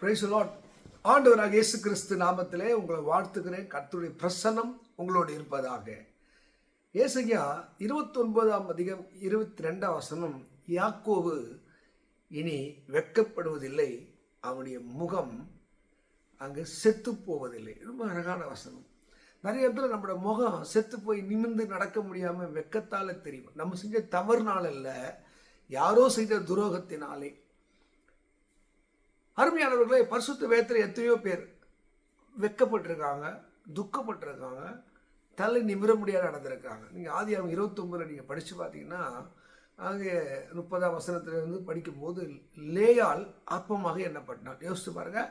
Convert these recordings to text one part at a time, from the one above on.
Price lot ஆண்டவராக இயேசு கிறிஸ்து நாமத்திலே உங்களை வாழ்த்துக்கிறேன் கர்த்தருடைய பிரசன்னம் உங்களோடு இருப்பதாக. ஏசையா இருபத்தொன்பதாம் அதிகம் இருபத்தி ரெண்டாம் வசனம் யாக்கோவு இனி வெட்கப்படுவதில்லை அவனுடைய முகம் அங்கு செத்து போவதில்லை ரொம்ப அழகான வசனம். நிறைய இடத்துல நம்மளோட முகம் செத்து போய் நிமிர்ந்து நடக்க முடியாமல் வெக்கத்தால் தெரியும். நம்ம செஞ்ச தவறுனால இல்லை யாரோ செய்த துரோகத்தினாலே. அருமையானவர்களே பரிசுத்த வேத்தில் எத்தனையோ பேர் வெக்கப்பட்டிருக்காங்க துக்கப்பட்டிருக்காங்க தலை நிமிர முடியாத நடந்திருக்காங்க. நீங்கள் ஆதி ஆதியாகம் இருபத்தொம்பதில் நீங்கள் படித்து பார்த்தீங்கன்னா அங்கே முப்பதாம் வசனத்திலிருந்து படிக்கும்போது லேயால் அற்பமாக எண்ணப்பட்டான். யோசித்து பாருங்க.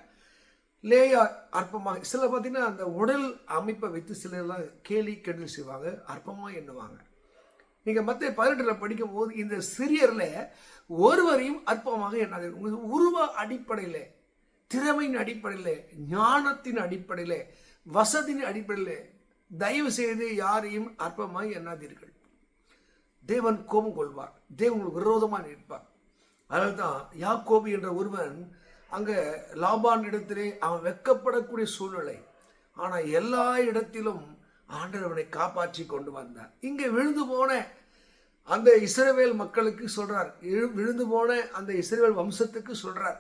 லேயா அற்பமாக சில பார்த்தீங்கன்னா அந்த உடல் அமைப்பை வைத்து சிலர்லாம் கேலி கெடுதல் செய்வாங்க அற்பமாக எண்ணுவாங்க. நீங்கள் மற்ற பதினெட்டில் படிக்கும்போது இந்த சிறியரில் ஒருவரையும் அற்பமாக எண்ணாது உங்களுக்கு உருவ அடிப்படையில் திறமையின் அடிப்படையில் ஞானத்தின் அடிப்படையில் வசதியின் அடிப்படையில் தயவு செய்து யாரையும் அற்பமாக எண்ணாதீர்கள். தேவன் கோபம் கொள்வார். தேவன் உங்களுக்கு விரோதமாக நிற்பார். அதனால தான் யாக்கோபு என்ற ஒருவன் அங்கே லாபான் இடத்திலே அவன் வெக்கப்படக்கூடிய சூழ்நிலை. ஆனால் எல்லா இடத்திலும் ஆண்டவனை காப்பாற்றி கொண்டு வந்தார். இங்கே விழுந்து போன அந்த இஸ்ரவேல் மக்களுக்கு சொல்கிறார் விழுந்து போன அந்த இஸ்ரவேல் வம்சத்துக்கு சொல்கிறார்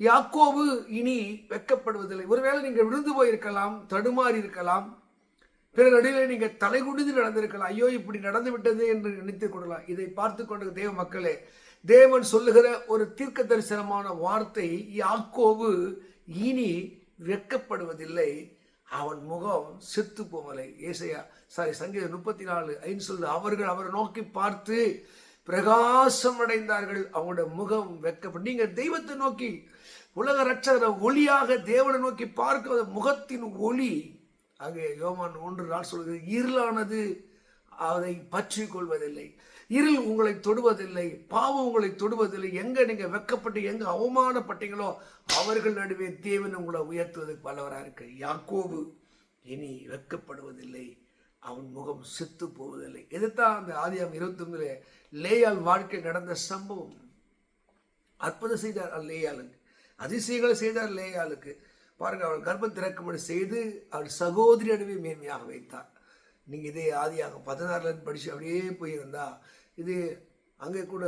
யாக்கோபு இனி வெட்கப்படுவதில்லை ஒருவேளை நீங்கள் விழுந்து போயிருக்கலாம் தடுமாறி இருக்கலாம். பிற நடுவில் நீங்கள் தலைகுடிந்து நடந்திருக்கலாம். ஐயோ இப்படி நடந்து விட்டது என்று நினைத்துக் கொள்ளலாம். இதை பார்த்து கொண்ட தேவ மக்களே தேவன் சொல்லுகிற ஒரு தீர்க்க தரிசனமான வார்த்தை யாக்கோவு இனி வெட்கப்படுவதில்லை அவன் முகம் செத்து போவலை ஏசையா சாரி சங்கீதம் முப்பத்தி நாலு ஐந்து சொல்லுது அவர்கள் அவரை நோக்கி பார்த்து பிரகாசம் அடைந்தார்கள். அவங்களுடைய முகம் வெட்கப்பட்டு நீங்க தெய்வத்தை நோக்கி உலக ரட்சகர ஒளியாக தேவனை நோக்கி பார்க்கிற முகத்தின் ஒளி அங்கே யோமான் ஒன்று நாள் சொல்கிறது இருளானது அதை பற்றி கொள்வதில்லை. இருள் உங்களை தொடுவதில்லை பாவம் உங்களை தொடுவதில்லை. எங்க நீங்க வெக்கப்பட்டு எங்க அவமானப்பட்டீங்களோ அவர்கள் நடுவே தேவன் உங்களை உயர்த்துவதற்கு வல்லவராக இருக்கு. யாக்கோபு இனி வெட்கப்படுவதில்லை அவன் முகம் செத்து போவதில்லை. இதுதான் அந்த ஆதியம் இருபத்தி லேயால் வாழ்க்கை நடந்த சம்பவம். அற்புதம் செய்தார் லேயாளுக்கு. அதிசயங்களை செய்தார் லேயாளுக்கு. பாருங்க அவள் கர்ப்பம் திறக்கும்படி செய்து அவள் சகோதரி நடுவே மேன்மையாக வைத்தார் நீங்கள் இதே ஆதியாக பதினாறுலேருந்து படித்து அப்படியே போயிருந்தா இது அங்கே கூட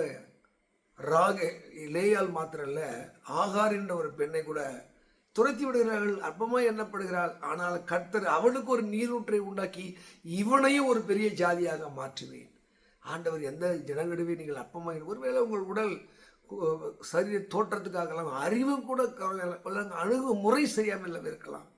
ராக லேயால் மாத்திரம் இல்லை ஆகார் என்ற ஒரு பெண்ணை கூட துரத்தி விடுகிறார்கள். அற்பமாக எண்ணப்படுகிறாள். ஆனால் கர்த்தர் அவனுக்கு ஒரு நீரூற்றை உண்டாக்கி இவனையும் ஒரு பெரிய ஜாதியாக மாற்றுவேன். ஆண்டவர் எந்த ஜனங்களிடவே நீங்கள் அப்பமாக ஒருவேளை உங்கள் உடல் சரி சரீர தோற்றத்துக்காகலாம் அறிவும் கூட அணுகுமுறை சரியாமல் இருக்கலாம்.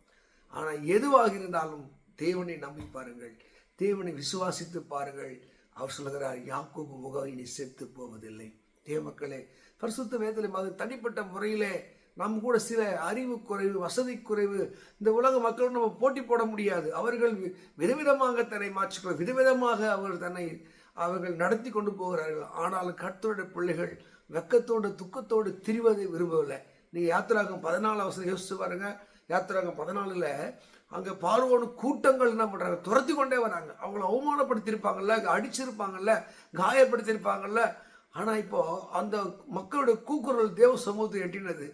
ஆனால் எதுவாக இருந்தாலும் தேவனை நம்பி பாருங்கள். தேவனை விசுவாசித்து பாருங்கள். அவர் சொல்கிறார் யாக்கோபு முகம் இனி செத்து போவதில்லை. தேமக்களே பரிசுத்த வேதனை மாதிரி தனிப்பட்ட முறையிலே நம் கூட சில அறிவு குறைவு வசதி குறைவு இந்த உலக மக்களும் நம்ம போட்டி போட முடியாது. அவர்கள் வி- விதவிதமாக தன்னை மாற்றிக்கொள்ள விதவிதமாக அவர் தன்னை அவர்கள் நடத்தி கொண்டு போகிறார்கள். ஆனால் கர்த்தருடைய பிள்ளைகள் வெக்கத்தோடு துக்கத்தோடு திரிவதை விரும்பவில்லை. நீங்கள் யாத்திராகம் பதினாலு அவசரம் யோசிச்சு பாருங்கள் யாத்திராகம் பதினாலில் அங்கே பார்வோனு கூட்டங்கள் என்ன பண்ணுறாங்க துரத்தி கொண்டே வராங்க. அவங்கள அவமானப்படுத்தியிருப்பாங்கல்ல அடிச்சிருப்பாங்கல்ல காயப்படுத்தியிருப்பாங்கல்ல. ஆனால் இப்போது அந்த மக்களுடைய கூக்குரல் தேவ சமூகத்தை எட்டினது.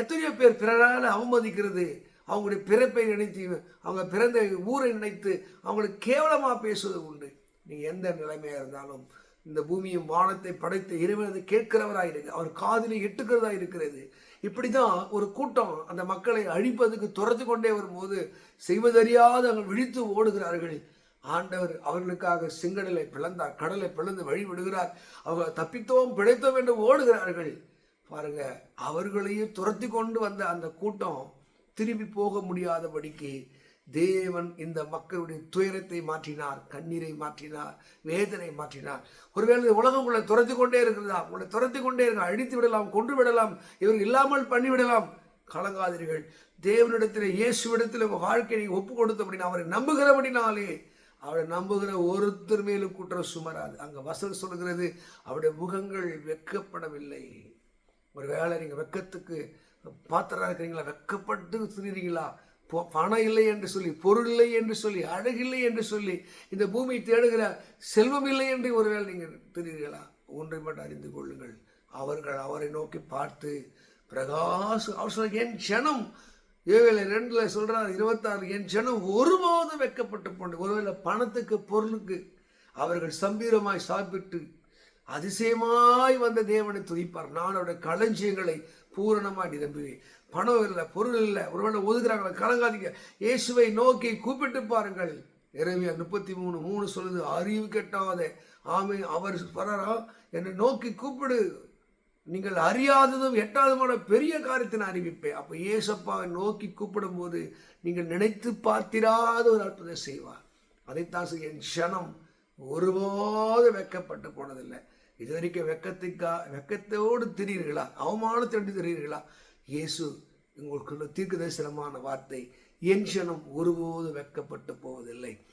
எத்தனையோ பேர் பிறரால் அவமதிக்கிறது அவங்களுடைய பிறப்பை நினைத்து அவங்க பிறந்த ஊரை நினைத்து அவங்களுக்கு கேவலமாக பேசுவது உண்டு. நீங்கள் எந்த நிலைமையாக இருந்தாலும் இந்த பூமியும் வானத்தை படைத்த இறைவனது கேட்கிறவராக இருக்கு அவர் காதிலே எட்டுக்கிறதா இருக்கிறது இப்படி தான் ஒரு கூட்டம் அந்த மக்களை அழிப்பதுக்கு துரத்து கொண்டே வரும்போது செய்வதறியாத அவர்கள் விழித்து ஓடுகிறார்கள். ஆண்டவர் அவர்களுக்காக செங்கடலை பிளந்தார் கடலை பிளந்து வழி விடுகிறார் தப்பித்தோம் பிழைத்தோம் என்று ஓடுகிறார்கள். பாருங்க அவர்களையும் துரத்தி கொண்டு வந்த அந்த கூட்டம் திரும்பி போக முடியாதபடிக்கு தேவன் இந்த மக்களுடைய துயரத்தை மாற்றினார் கண்ணீரை மாற்றினார் வேதனை மாற்றினார். ஒருவேளை இந்த உலகம் உங்களை துரத்தி கொண்டே இருக்கிறதா? உங்களை துரத்தி கொண்டே இருக்க அழித்து விடலாம் கொன்று விடலாம் இவர்கள் இல்லாமல் பண்ணிவிடலாம் கலங்காதீர்கள். தேவனிடத்தில் இயேசுவிடத்தில் உங்கள் வாழ்க்கையை நீங்கள் ஒப்பு கொடுத்தபடினா அவரை நம்புகிறபடினாலே அவரை நம்புகிற ஒருத்தர் மேலும் குற்றம் சுமராது. அங்கே வசல் சொல்கிறது அவருடைய முகங்கள் வெக்கப்படவில்லை. ஒரு வேளை நீங்கள் வெக்கத்துக்கு பாத்திரம் இருக்கிறீங்களா? வெக்கப்பட்டு திரிகிறீங்களா பணம் இல்லை என்று சொல்லி பொருள் இல்லை என்று சொல்லி அழகில்லை என்று சொல்லி இந்த பூமி தேடுகிற செல்வம் இல்லை என்று ஒருவேளை நீங்கள் தெரிகிறீர்களா ஒன்றை மட்டும் அறிந்து கொள்ளுங்கள். அவர்கள் அவரை நோக்கி பார்த்து பிரகாசம் அவர் சொல்ல என் ஜனம் ஏவேல ரெண்டில் சொல்கிறார் இருபத்தாறு என் ஜனம் ஒருபோதும் வெட்கப்பட்டு போன ஒருவேளை பணத்துக்கு பொருளுக்கு அவர்கள் சம்பீரமாய் சாப்பிட்டு அதிசயமாய் வந்த தேவனை துதிப்பார். நான் அவருடைய களஞ்சியங்களை பூரணமாக நிரம்புவேன் பணம் இல்லை பொருள் இல்லை. ஒருவேளை ஒதுக்குறாங்களா கலங்காதீங்க. இயேசுவை நோக்கி கூப்பிட்டு பாருங்கள். இறைவியா முப்பத்தி மூணு மூணு சொல்லுது அறிவு கெட்டாத. ஆமை அவர் வராரா என்னை நோக்கி கூப்பிடு. நீங்கள் அறியாததும் எட்டாவதுமான பெரிய காரியத்தை நான் அறிவிப்பேன். அப்போ ஏசப்பாவை நோக்கி கூப்பிடும்போது நீங்கள் நினைத்து பார்த்திராத ஒரு அற்புதம் செய்வார். அதைத்தான் செய்ய என் க்ஷணம் ஒருபோது வெக்கப்பட்டு போனதில்லை. இது வரைக்கும் வெக்கத்துக்கா வெக்கத்தோடு திரியுறீர்களா அவமானத்தோடு திரியுறீர்களா இயேசு உங்களுக்குள்ள தீர்க்க தரிசனமான வார்த்தை என் ஒருபோது வெக்கப்பட்டு போவதில்லை.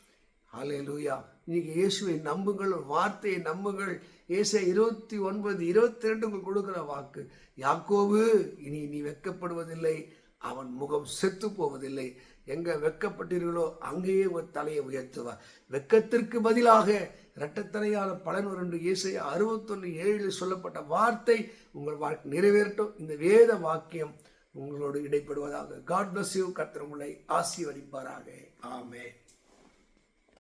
ஹalleluya. இன்னைக்கு இயேசுவை நம்புங்கள் வார்த்தையை நம்புங்கள். இயேசு இருபத்தி ஒன்பது இருபத்தி ரெண்டு உங்களுக்கு கொடுக்குற வாக்கு யாக்கோவு இனி நீ வெட்கப்படுவதில்லை அவன் முகம் செத்து போவதில்லை எங்க வெட்கப்பட்டீர்களோ அங்கேயே ஒரு தலையை உயர்த்துவார். வெக்கத்திற்கு பதிலாக இரட்டத்தலையான பலன் ஒரு என்று இயேசை அறுபத்தொன்று ஏழில் சொல்லப்பட்ட வார்த்தை உங்கள் வாழ்க்கை நிறைவேறட்டும். இந்த வேத வாக்கியம் உங்களோடு இடைப்படுவதாக. காட் பிளஸ் யூ கத்திரமுளை ஆசீர்வதிப்பாராக. ஆமே